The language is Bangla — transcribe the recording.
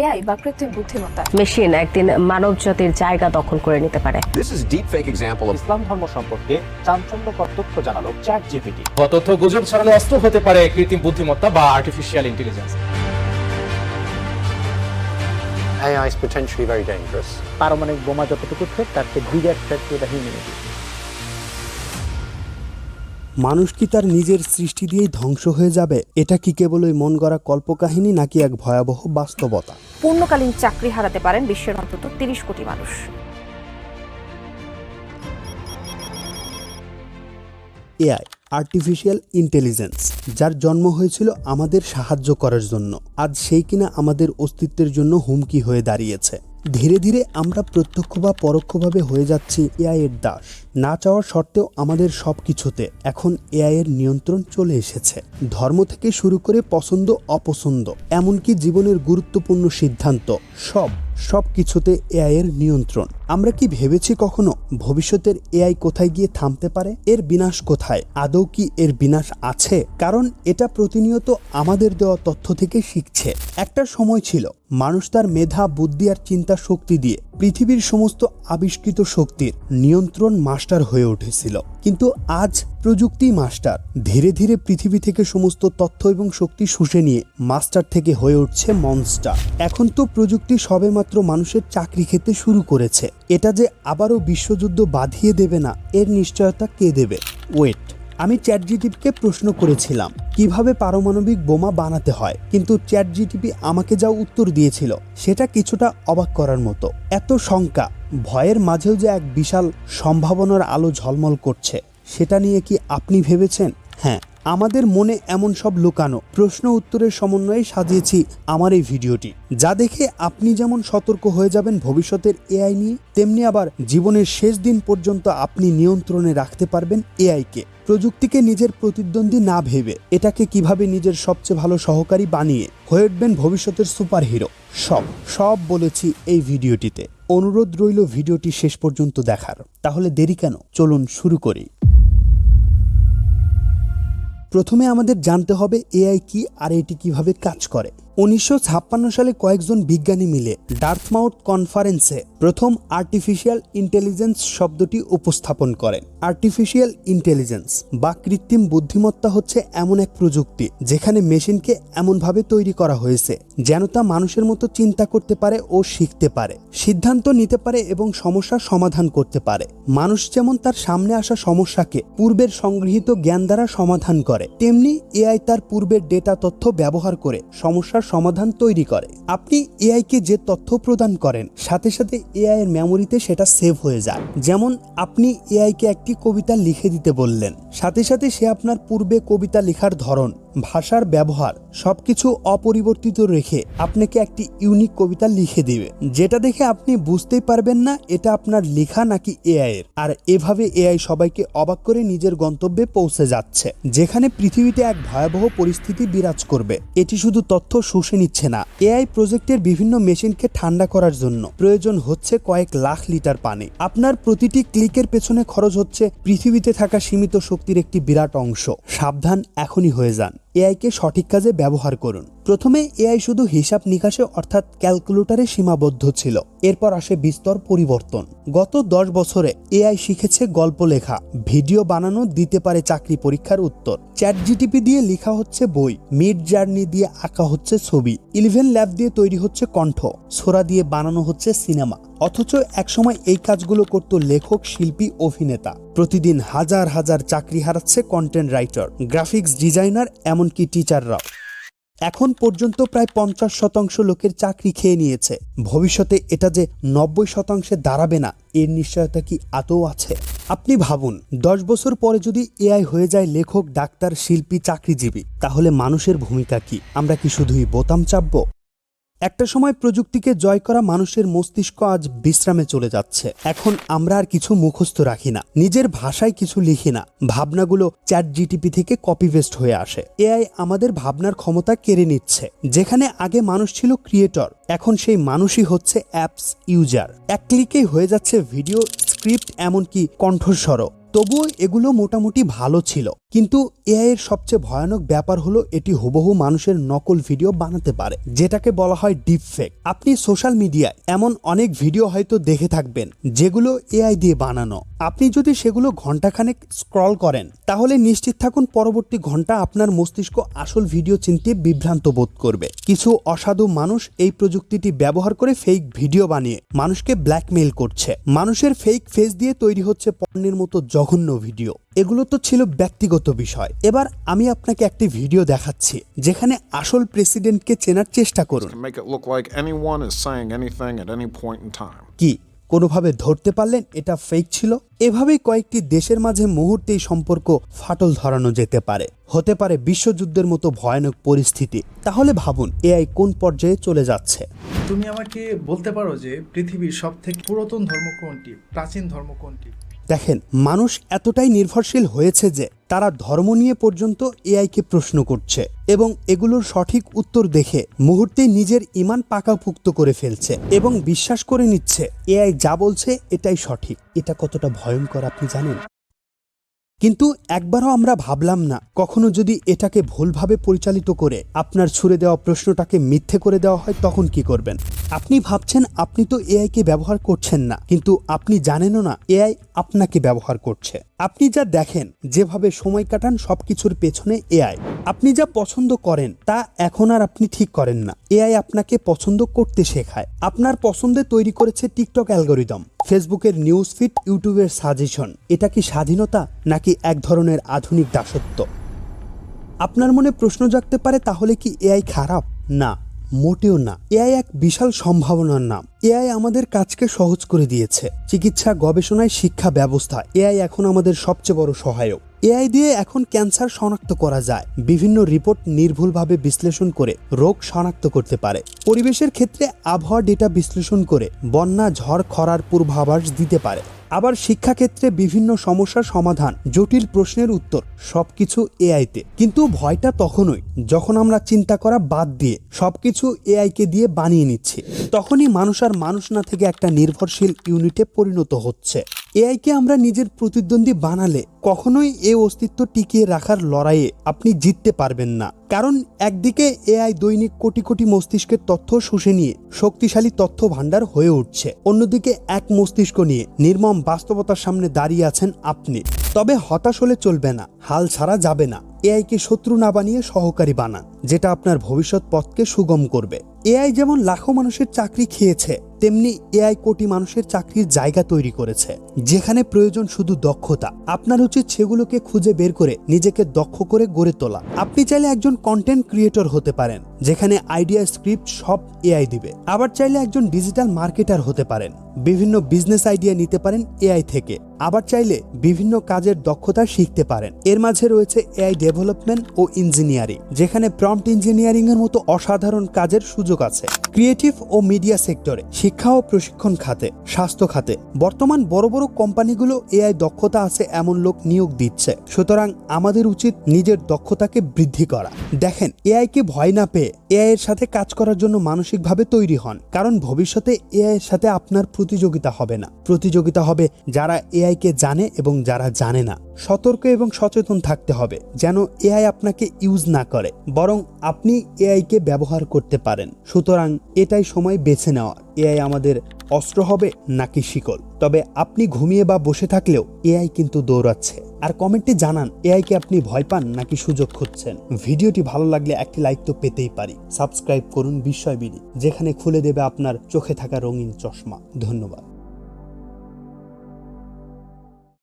এআই বা কৃত্রিম বুদ্ধিমত্তা। মেশিন একদিন মানব জাতির জায়গা দখল করে নিতে পারে। Is deepfake example of ইসলাম ধর্ম সম্পর্কে চাঞ্চল্যকর তথ্য জানালো চ্যাট জিপিটি তথ্য গুজব ছড়ানো অস্ত্র হতে পারে কৃত্রিম বুদ্ধিমত্তা বা artificial intelligence AI is potentially very dangerous. পারমাণবিক বোমা যতটুকু থ্রেট তার চেয়ে বিগের থ্রেট টু দ্য হিউম্যানিটি মানুষ কি তার নিজের সৃষ্টি দিয়েই ধ্বংস হয়ে যাবে? এটা কি কেবল ওই মন গড়া কল্পকাহিনী নাকি এক ভয়াবহ বাস্তবতা? পূর্ণকালীন চাকরি হারাতে পারেন বিশ্বের অন্তত তিরিশ কোটি মানুষ। এআই আর্টিফিশিয়াল ইন্টেলিজেন্স যার জন্ম হয়েছিল আমাদের সাহায্য করার জন্য, আজ সেই কিনা আমাদের অস্তিত্বের জন্য হুমকি হয়ে দাঁড়িয়েছে। ধীরে ধীরে আমরা প্রত্যক্ষ বা পরোক্ষভাবে হয়ে যাচ্ছি এআই এর দাস। না চাওয়ার সত্ত্বেও আমাদের সব কিছুতে এখন এআই এর নিয়ন্ত্রণ চলে এসেছে। ধর্ম থেকে শুরু করে পছন্দ, অপছন্দ, এমনকি জীবনের গুরুত্বপূর্ণ সিদ্ধান্ত, সব সব কিছুতে এআই এর নিয়ন্ত্রণ। আমরা কি ভেবেছি কখনো ভবিষ্যতের এআই কোথায় গিয়ে থামতে পারে? এর বিনাশ কোথায়? আদৌ কি এর বিনাশ আছে? কারণ এটা প্রতিনিয়ত আমাদের দেওয়া তথ্য থেকে শিখছে। একটা সময় ছিল, মানুষ তার মেধা, বুদ্ধি আর চিন্তা শক্তি দিয়ে পৃথিবীর সমস্ত আবিষ্কৃত শক্তির নিয়ন্ত্রণ মাস্টার হয়ে উঠেছিল। কিন্তু আজ প্রযুক্তি মাস্টার ধীরে ধীরে পৃথিবী থেকে সমস্ত তথ্য এবং শক্তি শুষে নিয়ে মাস্টার থেকে হয়ে উঠছে মনস্টার। এখন তো প্রযুক্তি সবেমাত্র মানুষের চাকরি খেতে শুরু করেছে। এটা যে আবারও বিশ্বযুদ্ধ বাঁধিয়ে দেবে না, এর নিশ্চয়তা কে দেবে? ওয়েট আমি চ্যাট জিটিপিকে প্রশ্ন করেছিলাম, কীভাবে পারমাণবিক বোমা বানাতে হয়? কিন্তু চ্যাট জিটিপি আমাকে যা উত্তর দিয়েছিল, সেটা কিছুটা অবাক করার মতো। এত শঙ্কা, ভয়ের মাঝেও যে এক বিশাল সম্ভাবনার আলো ঝলমল করছে, সেটা নিয়ে কি আপনি ভেবেছেন? হ্যাঁ আমাদের মনে এমন সব লুকানো প্রশ্ন উত্তরের সমন্বয়ে সাজিয়েছি আমার এই ভিডিওটি। যা দেখে আপনি যেমন সতর্ক হয়ে যাবেন ভবিষ্যতের এআই নিয়ে, তেমনি আবার জীবনের শেষ দিন পর্যন্ত আপনি নিয়ন্ত্রণে রাখতে পারবেন এআইকে। প্রযুক্তিকে নিজের প্রতিদ্বন্দ্বী না ভেবে এটাকে কীভাবে নিজের সবচেয়ে ভালো সহকারী বানিয়ে হয়ে উঠবেন ভবিষ্যতের সুপারহিরো। সব সব বলেছি এই ভিডিওটিতে। অনুরোধ রইল ভিডিওটি শেষ পর্যন্ত দেখার। তাহলে দেরি কেন? চলুন শুরু করি। প্রথমে আমাদের জানতে হবে এআই কি আর এটি কীভাবে কাজ করে। উনিশশো ছাপ্পান্ন সালে কয়েকজন বিজ্ঞানী মিলে ডার্থমাউথ কনফারেন্সে প্রথম আর্টিফিশিয়াল ইন্টেলিজেন্স শব্দটি উপস্থাপন করেন। আর্টিফিশিয়াল ইন্টেলিজেন্স বা কৃত্রিম বুদ্ধিমত্তা হচ্ছে এমন এক প্রযুক্তি যেখানে মেশিনকে এমনভাবে তৈরি করা হয়েছে যেন তা মানুষের মতো চিন্তা করতে পারে ও শিখতে পারে, সিদ্ধান্ত নিতে পারে এবং সমস্যার সমাধান করতে পারে। মানুষ যেমন তার সামনে আসা সমস্যাকে পূর্বের সংগৃহীত জ্ঞান দ্বারা সমাধান করে, তেমনি এআই তার পূর্বের ডেটা তথ্য ব্যবহার করে সমস্যার সমাধান তৈরি করে। আপনি এআইকে যে তথ্য প্রদান করেন, সাথে সাথে এআই এর মেমোরিতে সেটা সেভ হয়ে যায়। যেমন আপনি এআইকে একটি কবিতা লিখে দিতে বললেন, সাথে সাথে সে আপনার পূর্বে কবিতা লেখার ধরন ভাষার ব্যবহার সবকিছু অপরিবর্তিত রেখে আপনাকে একটি ইউনিক কবিতা লিখে দেবে। যেটা দেখে আপনি বুঝতেই পারবেন না এটা আপনার লেখা নাকি এআই এর। আর এভাবে এআই সবাইকে অবাক করে নিজের গন্তব্যে পৌঁছে যাচ্ছে, যেখানে পৃথিবীতে এক ভয়াবহ পরিস্থিতি বিরাজ করবে। এটি শুধু তথ্য শুষে নিচ্ছে না এআই প্রজেক্টের বিভিন্ন মেশিনকে ঠান্ডা করার জন্য প্রয়োজন হচ্ছে কয়েক লাখ লিটার পানি। আপনার প্রতিটি ক্লিকের পেছনে খরচ হচ্ছে পৃথিবীতে থাকা সীমিত শক্তির একটি বিরাট অংশ। সাবধান এখনই হয়ে যান। এআইকে সঠিক কাজে ব্যবহার করুন। প্রথমে এআই শুধু হিসাব নিকাশে অর্থাৎ ক্যালকুলেটরে সীমাবদ্ধ ছিল। এরপর আসে বিস্তর পরিবর্তন। গত দশ বছরে এআই শিখেছে গল্প লেখা, ভিডিও বানানো দিতে পারে চাকরি পরীক্ষার উত্তর। চ্যাট জিটিপি দিয়ে লেখা হচ্ছে বই, মিড জার্নি দিয়ে আঁকা হচ্ছে ছবি, ইলেভেন ল্যাব দিয়ে তৈরি হচ্ছে কণ্ঠ, সোরা দিয়ে বানানো হচ্ছে সিনেমা। অথচ একসময় এই কাজগুলো করত লেখক, শিল্পী, অভিনেতা। প্রতিদিন হাজার হাজার চাকরি হারাচ্ছে কন্টেন্ট রাইটার, গ্রাফিক্স ডিজাইনার, এমনকি টিচাররাও। এখন পর্যন্ত প্রায় পঞ্চাশ শতাংশ লোকের চাকরি খেয়ে নিয়েছে। ভবিষ্যতে এটা যে নব্বই শতাংশে দাঁড়াবে না, এর নিশ্চয়তা কি আতও আছে? আপনি ভাবুন, দশ বছর পরে যদি এআই হয়ে যায় লেখক, ডাক্তার, শিল্পী, চাকরিজীবী, তাহলে মানুষের ভূমিকা কি? আমরা কি শুধুই বোতাম চাপবো? একটা সময় প্রযুক্তিকে জয় করা মানুষের মস্তিষ্ক আজ বিশ্রামে চলে যাচ্ছে। এখন আমরা আর কিছু মুখস্থ রাখি না। নিজের ভাষায় কিছু লিখি না। ভাবনাগুলো চ্যাট জিটিপি থেকে কপি পেস্ট হয়ে আসে। এআই আমাদের ভাবনার ক্ষমতা কেড়ে নিচ্ছে। যেখানে আগে মানুষ ছিল ক্রিয়েটর, এখন সেই মানুষই হচ্ছে অ্যাপস ইউজার। এক ক্লিকেই হয়ে যাচ্ছে ভিডিও, স্ক্রিপ্ট, এমনকি কণ্ঠস্বরও। তবুও এগুলো মোটামুটি ভালো ছিল। কিন্তু এআই এর সবচেয়ে ভয়ানক ব্যাপার হলো এটি হুবহু মানুষের নকল ভিডিও বানাতে পারে, যেটাকে বলা হয় ডিপ ফেক আপনি সোশ্যাল মিডিয়ায় এমন অনেক ভিডিও হয়তো দেখে থাকবেন, যেগুলো এআই দিয়ে বানানো। আপনি যদি সেগুলো ঘন্টাখানেক স্ক্রল করেন, তাহলে নিশ্চিত থাকুন পরবর্তী ঘণ্টা আপনার মস্তিষ্ক আসল ভিডিও চিনতে বিভ্রান্ত বোধ করবে। কিছু অসাধু মানুষ এই প্রযুক্তিটি ব্যবহার করে ফেক ভিডিও বানিয়ে মানুষকে ব্ল্যাকমেইল করছে। মানুষের ফেক ফেস দিয়ে তৈরি হচ্ছে পণ্যের মতো জঘন্য ভিডিও। এগুলো তো ছিল ব্যক্তিগত বিষয়। এবার আমি আপনাকে একটি ভিডিও দেখাচ্ছি যেখানে আসল প্রেসিডেন্টকে চেনার চেষ্টা করুন. কি কোনোভাবে ধরতে পারলেন এটা ফেক ছিল? এভাবেই কয়েকটি দেশের মাঝে মুহূর্তেই সম্পর্ক ফাটল ধরানো যেতে পারে। হতে পারে বিশ্বযুদ্ধের মতো ভয়ানক পরিস্থিতি। তাহলে ভাবুন এআই কোন পর্যায়ে চলে যাচ্ছে? তুমি আমাকে বলতে পারো যে পৃথিবীর সব থেকে পুরাতন ধর্ম কোনটি প্রাচীন ধর্ম কোনটি? দেখেন, মানুষ এতটাই নির্ভরশীল হয়েছে যে তারা ধর্ম নিয়ে পর্যন্ত এআইকে প্রশ্ন করছে এবং এগুলোর সঠিক উত্তর দেখে মুহূর্তে নিজের ইমান পাকাপুক্ত করে ফেলছে এবং বিশ্বাস করে নিচ্ছে, এআই যা বলছে এটাই সঠিক। এটা কতটা ভয়ঙ্কর আপনি জানেন? কিন্তু একবারও আমরা ভাবলাম না, কখনো যদি এটাকে ভুলভাবে পরিচালিত করে আপনার ছুড়ে দেওয়া প্রশ্নটাকে মিথ্যে করে দেওয়া হয়, তখন কি করবেন? আপনি ভাবছেন আপনি তো এআইকে ব্যবহার করছেন না, কিন্তু আপনি জানেনও না এআই আপনাকে ব্যবহার করছে। আপনি যা দেখেন, যেভাবে সময় কাটান সবকিছুর পেছনে এআই আপনি যা পছন্দ করেন, তা এখন আর আপনি ঠিক করেন না। এআই আপনাকে পছন্দ করতে শেখায়। আপনার পছন্দে তৈরি করেছে টিকটক অ্যালগোরিদম, ফেসবুকের নিউজ ফিড ইউটিউবের সাজেশন। এটা কি স্বাধীনতা, নাকি এক ধরনের আধুনিক দাসত্ব? আপনার মনে প্রশ্ন জাগতে পারে, তাহলে কি এআই খারাপ? না। মোটেও না। এআই এক বিশাল সম্ভাবনার নাম। এআই আমাদের কাজকে সহজ করে দিয়েছে। চিকিৎসা, গবেষণায় শিক্ষা ব্যবস্থা, এআই এখন আমাদের সবচেয়ে বড় সহায়ক। এআই দিয়ে এখন ক্যান্সার শনাক্ত করা যায়। বিভিন্ন রিপোর্ট নির্ভুলভাবে বিশ্লেষণ করে রোগ শনাক্ত করতে পারে। পরিবেশের ক্ষেত্রে আবহাওয়া ডেটা বিশ্লেষণ করে বন্যা, ঝড়, খরার পূর্বাভাস দিতে পারে। আবার শিক্ষাক্ষেত্রে বিভিন্ন সমস্যার সমাধান, জটিল প্রশ্নের উত্তর, সবকিছু এআইতে। কিন্তু ভয়টা তখনই যখন আমরা চিন্তা করা বাদ দিয়ে সবকিছু এআইকে দিয়ে বানিয়ে নিচ্ছি, তখনই মানুষ আর মানুষ না থেকে একটা নির্ভরশীল ইউনিটে পরিণত হচ্ছে। এআইকে আমরা নিজের প্রতিদ্বন্দ্বী বানালে কখনোই এ অস্তিত্ব টিকিয়ে রাখার লড়াইয়ে আপনি জিততে পারবেন না। কারণ একদিকে এআই দৈনিক কোটি কোটি মস্তিষ্কের তথ্য শুষে নিয়ে শক্তিশালী তথ্য ভাণ্ডার হয়ে উঠছে। অন্যদিকে এক মস্তিষ্ক নিয়ে নির্মম বাস্তবতার সামনে দাঁড়িয়ে আছেন আপনি। তবে হতাশ হলে চলবে না, হাল ছাড়া যাবে না। এআইকে শত্রু না বানিয়ে সহকারী বানান, যেটা আপনার ভবিষ্যৎ পথকে সুগম করবে। এআই যেমন লাখো মানুষের চাকরি খেয়েছে, তেমনি এআই কোটি মানুষের চাকরির জায়গা তৈরি করেছে, যেখানে প্রয়োজন শুধু দক্ষতা। আপনার উচিত সেগুলোকে খুঁজে বের করে নিজেকে দক্ষ করে গড়ে তোলা। আপনি চাইলে একজন কন্টেন্ট ক্রিয়েটর হতে পারেন, যেখানে আইডিয়া স্ক্রিপ্ট সব এআই দিবে। আবার চাইলে একজন ডিজিটাল মার্কেটার হতে পারেন। বিভিন্ন বিজনেস আইডিয়া নিতে পারেন এআই থেকে। আবার চাইলে বিভিন্ন কাজের দক্ষতা শিখতে পারেন। এর মাঝে রয়েছে এআই ডেভেলপমেন্ট ও ইঞ্জিনিয়ারিং যেখানে প্রম্পট ইঞ্জিনিয়ারিং এর মতো অসাধারণ কাজের সুযোগ আছে। ক্রিয়েটিভ ও মিডিয়া সেক্টরে শিক্ষা ও প্রশিক্ষণ খাতে, স্বাস্থ্য খাতে। বর্তমান বড় বড় কোম্পানিগুলো এআই দক্ষতা আছে এমন লোক নিয়োগ দিচ্ছে। সুতরাং আমাদের উচিত নিজের দক্ষতাকে বৃদ্ধি করা। দেখেন এআই কে ভয় না পেয়ে এআই এর সাথে কাজ করার জন্য মানসিকভাবে তৈরি হন। কারণ ভবিষ্যতে এআই এর সাথে আপনার প্রতিযোগিতা হবে না। প্রতিযোগিতা হবে যারা এআইকে জানে এবং যারা জানে না। সতর্ক এবং সচেতন থাকতে হবে, যেন এআই আপনাকে ইউজ না করে, বরং আপনি এআইকে ব্যবহার করতে পারেন। সুতরাং এটাই সময় বেছে নেওয়া। এআই আমাদের অস্ত্র হবে নাকি শিকল? তবে আপনি ঘুমিয়ে বা বসে থাকলেও এআই কিন্তু দৌড়াচ্ছে। আর কমেন্টে জানান, এআই কে আপনি ভয় পান নাকি সুযোগ খুঁজছেন? ভিডিওটি ভালো লাগলে একটি লাইক তো পেতেই পারি। সাবস্ক্রাইব করুন বিস্ময় যেখানে খুলে দেবে আপনার চোখে থাকা রঙিন চশমা। ধন্যবাদ।